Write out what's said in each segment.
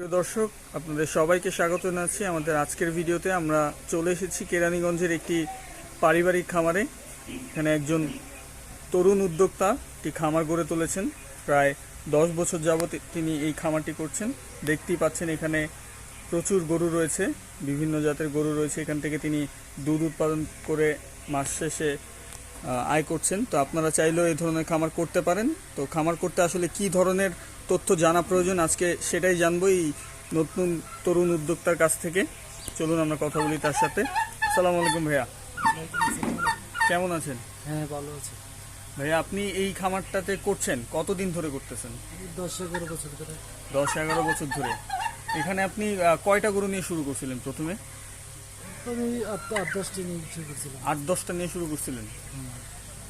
প্রিয় দর্শক, আপনাদের সবাইকে স্বাগত জানাচ্ছি। আমাদের আজকের ভিডিওতে আমরা চলে এসেছি কেরানীগঞ্জের একটি পারিবারিক খামারে। এখানে একজন তরুণ উদ্যোক্তা একটি খামার গড়ে তুলেছেন। প্রায় দশ বছর যাবত তিনি এই খামারটি করছেন। দেখতেই পাচ্ছেন এখানে প্রচুর গরু রয়েছে, বিভিন্ন জাতের গরু রয়েছে। এখান থেকে তিনি দুধ উৎপাদন করে মাস শেষে আয় করছেন। তো আপনারা চাইলেও এই ধরনের খামার করতে পারেন। তো খামার করতে আসলে কি ধরনের তথ্য জানা প্রয়োজন আজকে সেটাই জানব এই নতুন তরুণ উদ্যোক্তার কাছ থেকে। চলুন আমরা কথা বলি তার সাথে। সালাম আলাইকুম ভাইয়া। কেমন আছেন? হ্যাঁ ভালো আছে। ভাইয়া আপনি এই খামারটাতে করছেন কতদিন ধরে করতেছেন? দশ এগারো বছর ধরে। দশ এগারো বছর ধরে। এখানে আপনি কয়টা গরু নিয়ে শুরু করছিলেন প্রথমে? আমি আট দশটি নিয়ে শুরু করছিলাম। আট দশটা নিয়ে শুরু করছিলেন?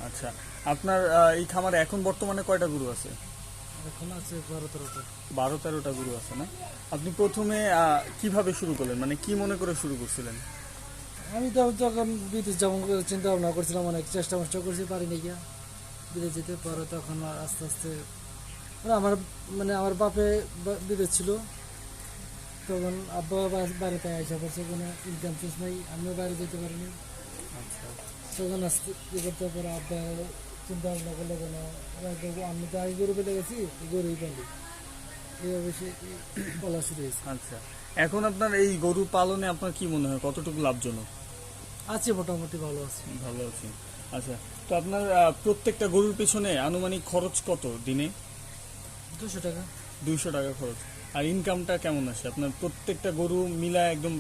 আচ্ছা। আপনার এই খামারে এখন বর্তমানে কয়টা গরু আছে? এখন আছে বারো তেরোটা বারো তেরোটা গরু আছে না? আপনি প্রথমে কীভাবে শুরু করলেন? মানে কি মনে করে শুরু করছিলেন? আমি তো যখন বিদেশ যেমন চিন্তা ভাবনা করছিলাম অনেক চেষ্টা মষ্টা করছি পারিনি গিয়া। বিদেশ যেতে পরে তখন আর আস্তে আস্তে। মানে আমার মানে আমার বাপে বিদেশ ছিল। তখন আব্বা বাড়িতে আসা পড়ছে কোনো ইনকাম সোর্স নাই আমিও বাইরে যেতে পারিনি। আচ্ছা। তখন আস্তে করতে পরে আব্বা চিন্তা ভাবনা করল কেন? আমি তো আগে গরু পেলে গেছি গরুই পালি। এইভাবে সে বলা শুরু হয়েছে। আচ্ছা। এখন আপনার এই গরু পালনে আপনার কি মনে হয়? কতটুকু লাভজনক? আছে মোটামুটি ভালো আছে। ভালো আছি। আচ্ছা। তো আপনার প্রত্যেকটা গরুর পেছনে আনুমানিক খরচ কত দিনে? দুশো টাকা। দুইশো টাকা খরচ। আর ইনকামটা কেমন আসে আপনার প্রত্যেকটা গরু মিলা একদম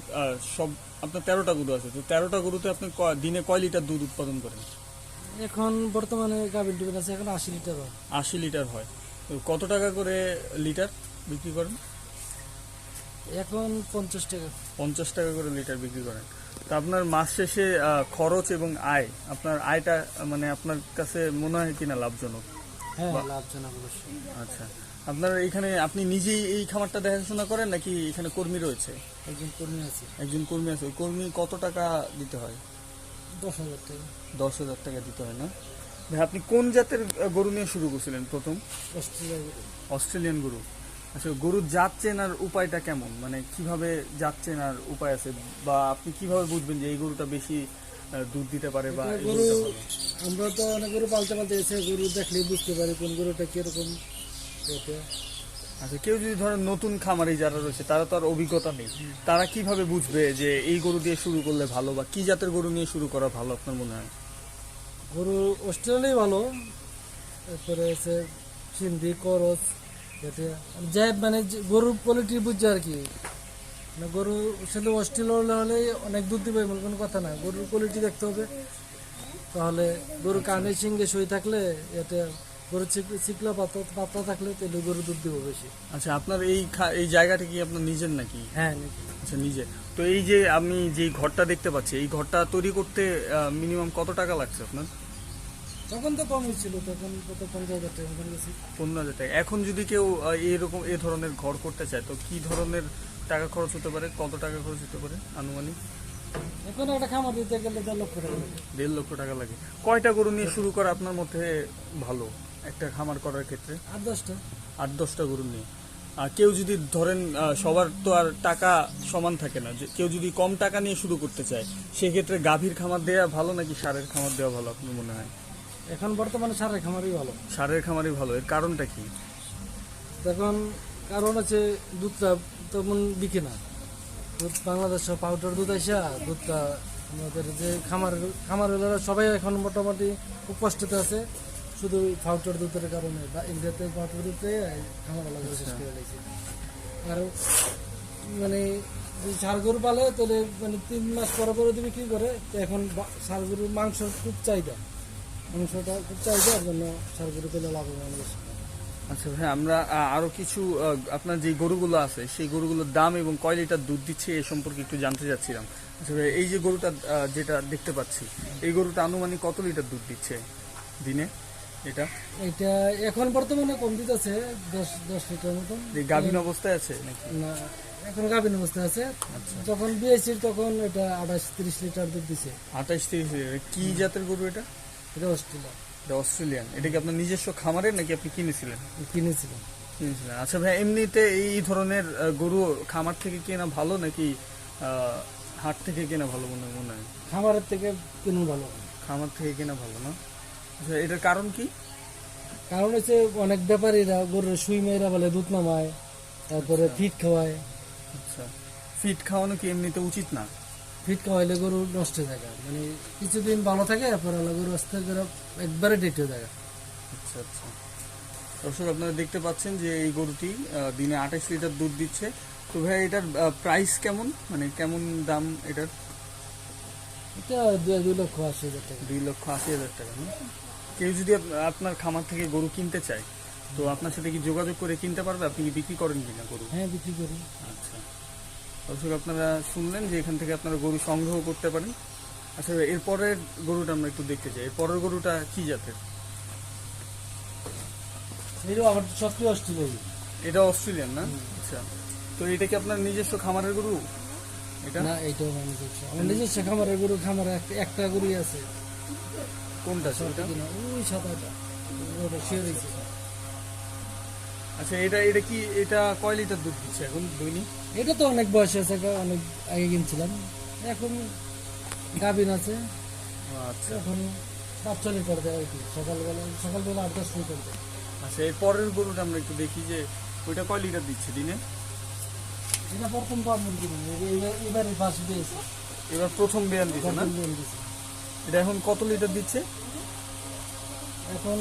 সব আপনার তেরোটা গরু আছে তো তেরোটা গরুতে আপনি দিনে কয় লিটার দুধ উৎপাদন করেন? এখন বর্তমানে গাভিন টিভিন আছে এখন আশি লিটার হয়। আশি লিটার হয়। তো কত টাকা করে লিটার বিক্রি করেন? এখন পঞ্চাশ টাকা। পঞ্চাশ টাকা করে লিটার বিক্রি করেন। তো আপনার মাস শেষে খরচ এবং আয় আপনার আয়টা মানে আপনার কাছে মনে হয় কিনা লাভজনক? হ্যাঁ লাভজনক অবশ্যই। আচ্ছা। আপনার এখানে আপনি নিজেই এই খামারটা দেখাশোনা করেন নাকি এখানে কর্মী রয়েছে? একজন কর্মী আছে। একজন কর্মী আছে। ওই কর্মী কত টাকা দিতে হয়? দশ হাজার টাকা। দশ হাজার টাকা দিতে হয় না? ভাই আপনি কোন জাতের গরু নিয়ে শুরু করছিলেন প্রথম? অস্ট্রেলিয়া অস্ট্রেলিয়ান গরু। আচ্ছা গরুর জাত চেনার উপায়টা কেমন? মানে কীভাবে জাত চেনার উপায় আছে? বা আপনি কীভাবে বুঝবেন যে এই গরুটা বেশি দুধ দিতে পারে বা গরু আমরা তো অনেক গরু পালতে পালতে এসে গরু দেখলেই বুঝতে পারি কোন গরুটা কীরকম। আচ্ছা কেউ যদি ধরেন নতুন খামারি যারা রয়েছে তারা তো আর অভিজ্ঞতা নেই। তারা কীভাবে বুঝবে যে এই গরু দিয়ে শুরু করলে ভালো বা কি জাতের গরু নিয়ে শুরু করা ভালো আপনার মনে হয়? গরু অস্ট্রেলিয়াই ভালো। এরপরে আছে সিন্ধি করস যাতে যে মানে যে গরুর কোয়ালিটি বুঝছে আর কি। মানে গরু শুধু অস্ট্রেলিয়া হলে অনেক দুধ দিবে এমন কোনো কথা না। গরুর কোয়ালিটি দেখতে হবে। তাহলে গরু কানে সিংহে সই থাকলে এটা গরু চিকলা পাতা পাতা থাকলে তাহলে গরু দুধ দিব বেশি। আচ্ছা আপনার এই এই জায়গাটা কি আপনার নিজের নাকি? হ্যাঁ আচ্ছা নিজে তো এই যে আমি যে ঘরটা দেখতে পাচ্ছি এই ঘরটা তৈরি করতে মিনিমাম কত টাকা লাগছে আপনার? তখন তো কমই ছিল তখন কত পঞ্চাশ হাজার টাকা পনেরো হাজার টাকা। এখন যদি কেউ এরকম এ ধরনের ঘর করতে চায় তো কি ধরনের টাকা খরচ হতে পারে? কত টাকা খরচ হতে পারে আনুমানিক? এখন একটা খামার দিতে গেলে দেড় লক্ষ টাকা দেড় লক্ষ টাকা লাগে। কয়টা গরু নিয়ে শুরু করা আপনার মধ্যে ভালো? একটা খামার করার ক্ষেত্রে। আট দশটা। আট দশটা গরু নিয়ে। আর কেউ যদি ধরেন সবার তো আর টাকা সমান থাকে না। যে কেউ যদি কম টাকা নিয়ে শুরু করতে চায় সেক্ষেত্রে গাভীর খামার দেওয়া ভালো নাকি সারের খামার দেওয়া ভালো আপনার মনে হয়? এখন বর্তমানে সারের খামারই ভালো। সারের খামারই ভালো এর কারণটা কি? এখন কারণ আছে দুধটা তেমন বিকে না। দুধ বাংলাদেশে পাউডার দুধ আসা দুধটা আমাদের যে খামার খামার সবাই এখন মোটামুটি খুব কষ্টতে আছে। শুধু পাউডার দুধের কারণে বা ইন্ডিয়াতে পাউডার দুধ খামার আলাদা শেষ করে দিয়েছে। আর মানে যদি ষাড় গরু পালে তাহলে মানে তিন মাস পরে পরে তুমি কি করে? এখন বা- ষাড় গরুর মাংস খুব চাহিদা। মাংসটা খুব চাহিদা জন্য ষাড় গরু পেলে লাভবান বেশি আচ্ছা ভাই আমরা আহ, আরও কিছু আপনার যে গরুগুলো আছে সেই গরুগুলোর দাম এবং কয় লিটার দুধ দিচ্ছে এ সম্পর্কে একটু জানতে চাচ্ছিলাম। আচ্ছা ভাই এই যে গরুটা যেটা দেখতে পাচ্ছি এই গরুটা আনুমানিক কত লিটার দুধ দিচ্ছে দিনে? এটা? এটা এখন বর্তমানে কম দিতেছে দশ দশ লিটার মতন। গাভীন অবস্থায় আছে নাকি? না এখন গাভিন অবস্থা আছে। যখন বিয়েছি তখন এটা আঠাশ তিরিশ লিটার দুধ দিছে। আঠাশ তিরিশ লিটার কি জাতের গরু এটা? এটা অস্ট্রেলিয়া এটা অস্ট্রেলিয়ান। এটা কি আপনার নিজস্ব খামারের নাকি আপনি কিনেছিলেন? কিনেছিলাম। কিনেছিলেন। আচ্ছা ভাই এমনিতে এই ধরনের গরু খামার থেকে কেনা ভালো নাকি হাট থেকে কেনা ভালো মনে মনে হয়? খামারের থেকে কিনুন ভালো। খামার থেকে কেনা ভালো না? আচ্ছা এটার কারণ কি? কারণ হচ্ছে অনেক ব্যাপারীরা গরুর সুই মেয়েরা বলে দুধ নামায় তারপরে ফিট খাওয়ায়। আচ্ছা। ফিট খাওয়ানো কি এমনিতে উচিত না? ফিট খাওয়াইলে গরু নষ্ট হয়ে যায় মানে কিছুদিন ভালো থাকে এরপর আলা গরু আস্তে করে একবারে ডেট হয়ে যায় আচ্ছা আচ্ছা। দর্শক আপনারা দেখতে পাচ্ছেন যে এই গরুটি দিনে আঠাশ লিটার দুধ দিচ্ছে। তো ভাই এটার প্রাইস কেমন? মানে কেমন দাম এটার? এটা দুই দুই লক্ষ আশি হাজার টাকা। দুই লক্ষ আশি হাজার টাকা না? কেউ যদি আপনার খামার থেকে গরু কিনতে চায় তো আপনার সাথে কি যোগাযোগ করে কিনতে পারবে? আপনি কি বিক্রি করেন কিনা গরু? হ্যাঁ বিক্রি করি। আচ্ছা। দর্শক আপনারা শুনলেন যে এখান থেকে আপনারা গরু সংগ্রহ করতে পারেন। আচ্ছা এরপরের গরুটা আমরা একটু দেখতে চাই। এরপরের গরুটা কি জাতের? এটাও আমার সবচেয়ে অস্ট্রেলিয়া এটা অস্ট্রেলিয়ান না? আচ্ছা। তো এটা কি আপনার নিজস্ব খামারের গরু? এটা? না আমার নিজস্ব আমার নিজস্ব খামারের গরু খামারে একটা- একটা গরুই আছে। কোনটা সেটা কিনা ওই সাদাটা। ওটা শুয়ে রয়েছে আচ্ছা এটা এটা কি এটা কয় লিটার দুধ দিচ্ছে এখন দৈনিক? এটা তো অনেক বয়স আছে অনেক আগে কিনছিলাম। এখন গাভিন আছে। আচ্ছা। এখন পাঁচ লিটার দেয় আর কি। সকালবেলা সকালবেলা আট দশ লিটার দেয়। আচ্ছা এর পরের গরুটা আমরা একটু দেখি যে ওইটা কয় লিটার দিচ্ছে দিনে? এটা প্রথম পাবন কিনি এবার ফার্স্ট দিয়েছে। এবার প্রথম বিয়ান দিচ্ছে না? এটা এখন কত লিটার দিচ্ছে? এখন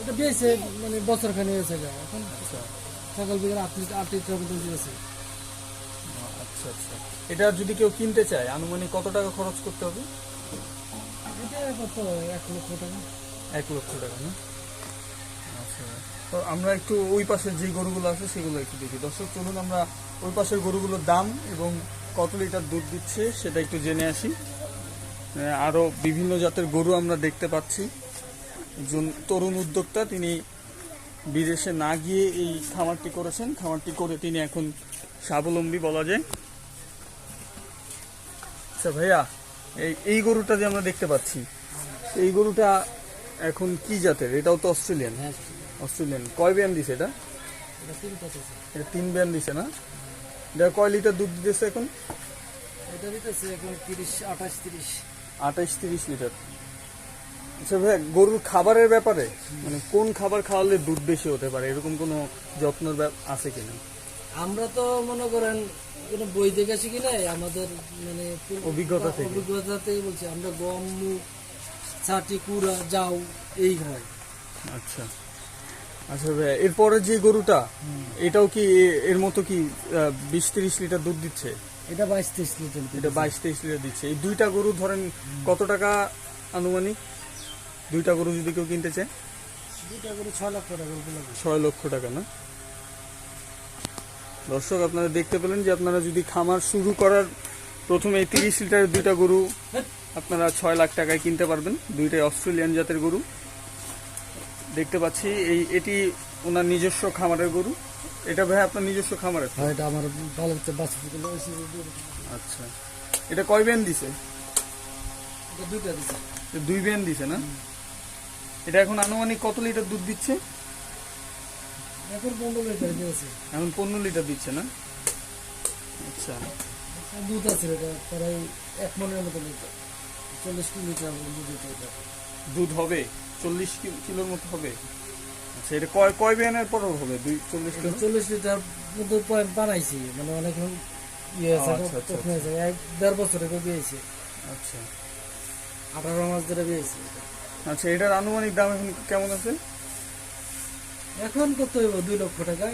এটা দিয়েছে মানে বছর খানি হয়েছে। এখন আচ্ছা। সকাল বিকেল আট লিটার আট লিটার মতো দিয়েছে আচ্ছা আচ্ছা। এটা যদি কেউ কিনতে চায় আনুমানিক কত টাকা খরচ করতে হবে? এটা কত? এক লক্ষ টাকা। এক লক্ষ টাকা না? আচ্ছা। তো আমরা একটু ওই পাশের যে গরুগুলো আছে সেগুলো একটু দেখি। দর্শক চলুন আমরা ওই পাশের গরুগুলোর দাম এবং কত লিটার দুধ দিচ্ছে সেটা একটু জেনে আসি। আহ, আরও বিভিন্ন জাতের গরু আমরা দেখতে পাচ্ছি। একজন তরুণ উদ্যোক্তা তিনি বিদেশে না গিয়ে এই খামারটি করেছেন। খামারটি করে তিনি এখন স্বাবলম্বী বলা যায়। আচ্ছা ভাইয়া এই এই গরুটা যে আমরা দেখতে পাচ্ছি এই গরুটা এখন কি জাতের? এটাও তো অস্ট্রেলিয়ান। হ্যাঁ অস্ট্রেলিয়ান। কয় ব্যান দিছে এটা? এটা তিন ব্যান দিছে না? এটা কয় লিটার দুধ দিতেছে এখন? এটা দিতেছে এখন তিরিশ আঠাশ তিরিশ। আঠাইশ তিরিশ লিটার। আচ্ছা ভাই গরুর খাবারের ব্যাপারে মানে কোন খাবার খাওয়ালে দুধ বেশি হতে পারে? এরকম কোনো যত্নের আছে কিনা? আমরা তো মনে করেন কোনো বই দেখে শিখি নাই? আমাদের মানে অভিজ্ঞতা থেকে। অভিজ্ঞতাতেই বলছি আমরা গম ছাটি কুড়া যাও এই খাই। আচ্ছা। আচ্ছা ভাই এরপরে যে গরুটা এটাও কি এর মতো কি বিশ তিরিশ লিটার দুধ দিচ্ছে? এটা বাইশ তেইশ লিটার এটা বাইশ তেইশ লিটার দিচ্ছে। এই দুইটা গরু ধরেন কত টাকা আনুমানিক? দুইটা গরু যদি কেউ কিনতে চায়? দুটা করে ছয় লক্ষ টাকা ছয় লক্ষ টাকা না? দর্শক আপনারা দেখতে পেলেন যে আপনারা যদি খামার শুরু করার প্রথমে এই তিরিশ লিটারের দুইটা গরু আপনারা ছয় লাখ টাকায় কিনতে পারবেন। দুইটাই অস্ট্রেলিয়ান জাতের গরু। দেখতে পাচ্ছি এই এটি ওনার নিজস্ব খামারের গরু। এটা ভাই আপনার নিজস্ব খামারের হ্যাঁ এটা আমার ভালো হচ্ছে আচ্ছা। এটা কয় ব্যান দিছে? এটা দুইটা দিচ্ছে দুই ব্যান দিছে না? এটা এখন আনুমানিক কত লিটার দুধ দিচ্ছে? এখন পনেরো লিটার দিয়েছে। এখন পনেরো লিটার দিচ্ছে না? আচ্ছা। দুধ আছে এটা প্রায় এক মনের মতো লিটার। চল্লিশ কিলো লিটার দুধ দুধ হবে? চল্লিশ কিলোর মতো হবে? আচ্ছা এটা কয় কয় বিয়ানের পর হবে? দুই চল্লিশ চল্লিশ লিটার মতো পয়েন্ট বানাইছি মানে অনেক ইয়ে আছে আচ্ছা, আচ্ছা, এক দেড় বছর আচ্ছা। আঠারো মাস ধরে বিয়েছে আচ্ছা এটার আনুমানিক দাম এখন কেমন আছে? এখন কত হইব? দুই লক্ষ টাকা।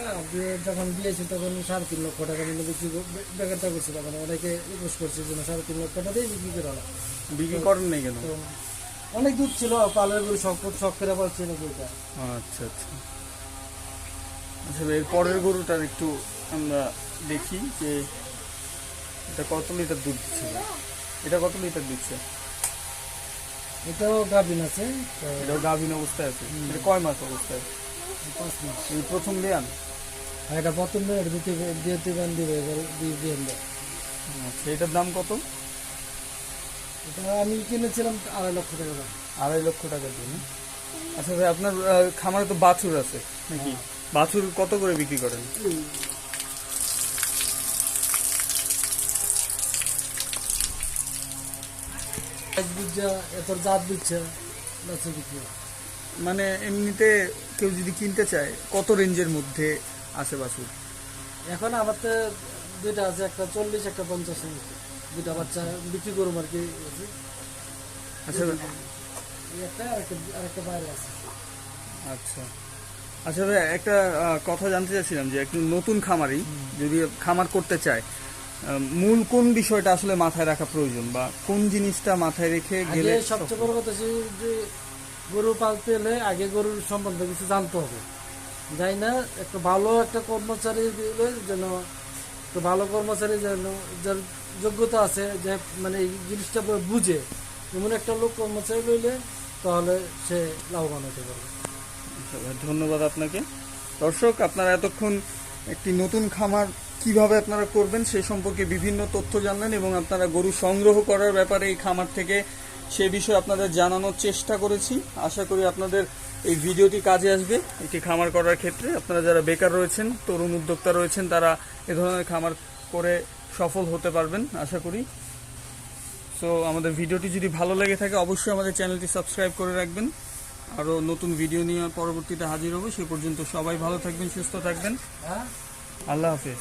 যখন বিয়েছে তখন সাড়ে তিন লক্ষ টাকা মিলে বিক্রি বেকারটা করছে তখন। অনেকে রিকোয়েস্ট করছে যে সাড়ে তিন লক্ষ টাকা দিয়ে বিক্রি করা। বিক্রি করেন নাই কেন? অনেক দুধ ছিল পালের গরু শখ শখ করে পাচ্ছি নাকি ওটা আচ্ছা আচ্ছা। আচ্ছা এর পরের গরুটার একটু আমরা দেখি যে এটা কত লিটার দুধ দিচ্ছে? এটা কত লিটার দিচ্ছে? এটাও গাভিন আছে এটাও গাভিন অবস্থায় আছে? এটা কয় মাস অবস্থায়? পাঁচ মাস। এই প্রথম বিয়ান আর এটা প্রথম মেয়ের দ্বিতীয় দ্বিতীয় গান দিবে এবার দেয় আচ্ছা এটার দাম কত? এটা আমি কিনেছিলাম আড়াই লক্ষ টাকা দাম। আড়াই লক্ষ টাকা দিয়ে না? আচ্ছা ভাই আপনার আহ, খামারে তো বাছুর আছে নাকি? বাছুর কত করে বিক্রি করেন? সাইজ বুঝা এত জাত বুঝছে বাচ্চা বিক্রি হয়। মানে এমনিতে কেউ যদি কিনতে চায় কত রেঞ্জের মধ্যে আছে বাছুর? এখন আমার তো দুইটা আছে একটা চল্লিশ একটা পঞ্চাশ দুইটা বাচ্চা বিক্রি করব আর কি আচ্ছা। একটা বাইরে আছে। আচ্ছা। আচ্ছা ভাই একটা কথা জানতে চাচ্ছিলাম যে একটু নতুন খামারি যদি খামার করতে চায় মূল কোন বিষয়টা আসলে মাথায় রাখা প্রয়োজন বা কোন জিনিসটা মাথায় রেখে গেলে সবচেয়ে বড় কথা যে গরু পালতে হলে আগে গরুর সম্বন্ধে কিছু জানতে হবে। যাই না একটা ভালো একটা কর্মচারী দিলে যেন একটা ভালো কর্মচারী যেন যার যোগ্যতা আছে, যে মানে এই জিনিসটা বুঝে। এমন একটা লোক কর্মচারী লইলে তাহলে সে লাভবান হতে পারবে। ধন্যবাদ আপনাকে। দর্শক, আপনারা এতক্ষণ একটি নতুন খামার কীভাবে আপনারা করবেন সে সম্পর্কে বিভিন্ন তথ্য জানলেন এবং আপনারা গরু সংগ্রহ করার ব্যাপারে এই খামার থেকে সে বিষয়ে আপনাদের জানানোর চেষ্টা করেছি। আশা করি আপনাদের এই ভিডিওটি কাজে আসবে একটি খামার করার ক্ষেত্রে। আপনারা যারা বেকার রয়েছেন, তরুণ উদ্যোক্তা রয়েছেন, তারা এ ধরনের খামার করে সফল হতে পারবেন আশা করি। সো আমাদের ভিডিওটি যদি ভালো লেগে থাকে অবশ্যই আমাদের চ্যানেলটি সাবস্ক্রাইব করে রাখবেন। আরও নতুন ভিডিও নিয়ে পরবর্তীতে হাজির হব। সে পর্যন্ত সবাই ভালো থাকবেন সুস্থ থাকবেন। হ্যাঁ? আল্লাহ হাফেজ।